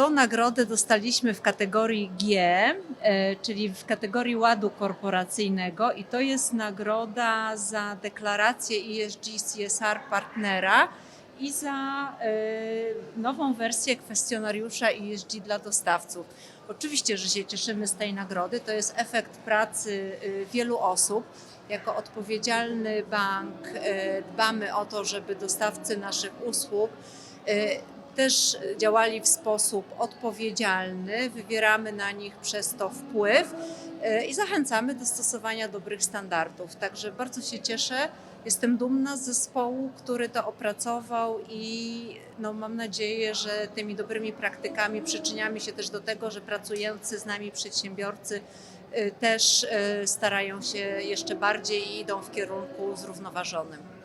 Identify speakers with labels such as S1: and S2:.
S1: Tą nagrodę dostaliśmy w kategorii G, e, czyli w kategorii ładu korporacyjnego i to jest nagroda za deklarację ESG CSR partnera i za e, nową wersję kwestionariusza ESG dla dostawców. Oczywiście, że się cieszymy z tej nagrody. To jest efekt pracy e, wielu osób. Jako odpowiedzialny bank dbamy o to, żeby dostawcy naszych usług też działali w sposób odpowiedzialny, wywieramy na nich przez to wpływ e, i zachęcamy do stosowania dobrych standardów. Także bardzo się cieszę. Jestem dumna z zespołu, który to opracował i no, mam nadzieję, że tymi dobrymi praktykami przyczyniamy się też do tego, że pracujący z nami przedsiębiorcy e, też e, starają się jeszcze bardziej i idą w kierunku zrównoważonym.